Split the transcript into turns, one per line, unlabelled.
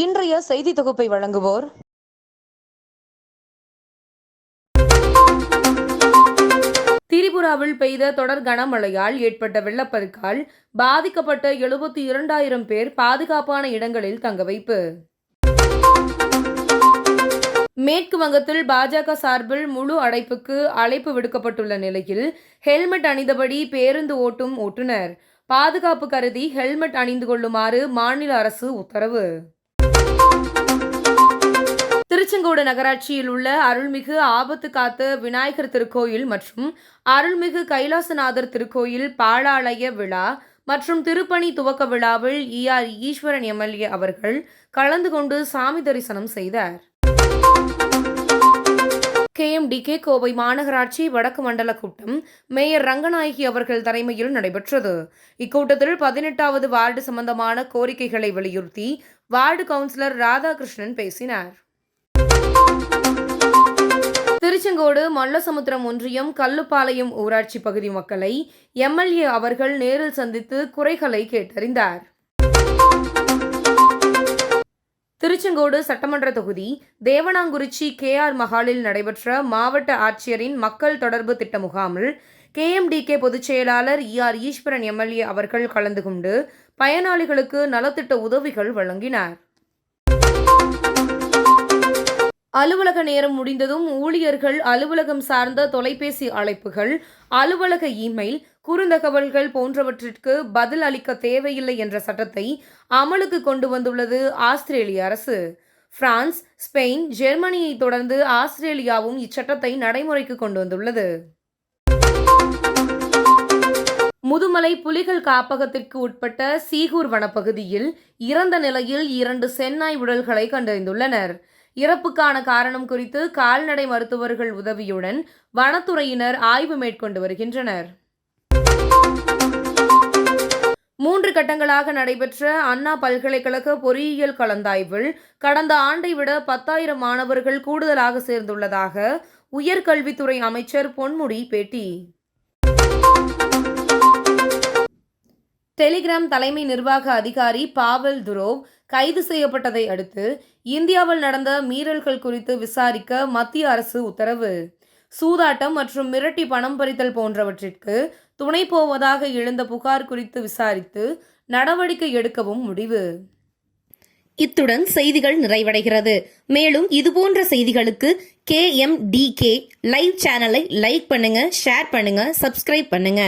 இன்றைய செய்தி தொகுப்பை வழங்குவோர். திரிபுராவில் பெய்த தொடர் கனமழையால் ஏற்பட்ட வெள்ளப்பெருக்கால் பாதிக்கப்பட்ட எழுபத்தி இரண்டாயிரம் பேர் பாதுகாப்பான இடங்களில் தங்க வைப்பு. மேற்கு வங்கத்தில் பாஜக சார்பில் முழு அடைப்புக்கு அழைப்பு விடுக்கப்பட்டுள்ள நிலையில் ஹெல்மெட் அணிந்தபடி பேருந்து ஓட்டும் ஓட்டுநர். பாதுகாப்பு கருதி ஹெல்மெட் அணிந்து கொள்ளுமாறு மாநில அரசு உத்தரவு. திருச்செங்கோடு நகராட்சியில் உள்ள அருள்மிகு ஆபத்து காத்த விநாயகர் திருக்கோயில் மற்றும் அருள்மிகு கைலாசநாதர் திருக்கோயில் பாழாலய விழா மற்றும் திருப்பணி துவக்க விழாவில் ஈஆர் ஈஸ்வரன் எம்எல்ஏ அவர்கள் கலந்து கொண்டு சாமி தரிசனம் செய்தார். கேஎம்டிகே கோவை மாநகராட்சி வடக்கு மண்டல கூட்டம் மேயர் ரங்கநாயகி அவர்கள் தலைமையில் நடைபெற்றது. இக்கூட்டத்தில் பதினெட்டாவது வார்டு சம்பந்தமான கோரிக்கைகளை வலியுறுத்தி வார்டு கவுன்சிலர் ராதாகிருஷ்ணன் பேசினார். திருச்செங்கோடு மல்லசமுத்திரம் ஒன்றியம் கல்லுப்பாளையம் ஊராட்சி பகுதி மக்களை எம்எல்ஏ அவர்கள் நேரில் சந்தித்து குறைகளை கேட்டறிந்தார். திருச்செங்கோடு சட்டமன்ற தொகுதி தேவனாங்குறிச்சி கே ஆர் மஹாலில் நடைபெற்ற மாவட்ட ஆட்சியரின் மக்கள் தொடர்பு திட்ட முகாமில் கேஎம்டிகே பொதுச் செயலாளர் ஆர் ஈஸ்வரன் எம்எல்ஏ அவர்கள் கலந்து கொண்டு பயனாளிகளுக்கு நலத்திட்ட உதவிகள் வழங்கினார். அலுவலக நேரம் முடிந்ததும் ஊழியர்கள் அலுவலகம் சார்ந்த தொலைபேசி அழைப்புகள் அலுவலக இமெயில் குறுந்தகவல்கள் போன்றவற்றிற்கு பதில் அளிக்க தேவையில்லை என்ற சட்டத்தை அமலுக்கு கொண்டு வந்துள்ளது ஆஸ்திரேலிய அரசு. பிரான்ஸ் ஸ்பெயின் ஜெர்மனியை தொடர்ந்து ஆஸ்திரேலியாவும் இச்சட்டத்தை நடைமுறைக்கு கொண்டு வந்துள்ளது. முதுமலை புலிகள் காப்பகத்திற்கு உட்பட்ட சீகூர் வனப்பகுதியில் இறந்த நிலையில் இரண்டு சென்னாய் உடல்களை கண்டறிந்துள்ளனர். இறப்புக்கான காரணம் குறித்து கால்நடை மருத்துவர்கள் உதவியுடன் வனத்துறையினர் ஆய்வு மேற்கொண்டு வருகின்றனர். மூன்று கட்டங்களாக நடைபெற்ற அண்ணா பல்கலைக்கழக பொறியியல் கலந்தாய்வில் கடந்த ஆண்டை விட பத்தாயிரம் மாணவர்கள் கூடுதலாக சேர்ந்துள்ளதாக உயர்கல்வித்துறை அமைச்சர் பொன்முடி பேட்டி. டெலிகிராம் தலைமை நிர்வாக அதிகாரி பாவல் துரோவ் கைது செய்யப்பட்டதை அடுத்து இந்தியாவில் நடந்த மீறல்கள் குறித்து விசாரிக்க மத்திய அரசு உத்தரவு. சூதாட்டம் மற்றும் மிரட்டி பணம் பறித்தல் போன்றவற்றிற்கு துணை போவதாக எழுந்த புகார் குறித்து விசாரித்து நடவடிக்கை எடுக்கவும் முடிவு.
இத்துடன் செய்திகள் நிறைவடைகிறது. மேலும் இதுபோன்ற செய்திகளுக்கு K M T K live சேனலை லைக் பண்ணுங்க ஷேர் பண்ணுங்க சப்ஸ்கிரைப் பண்ணுங்க.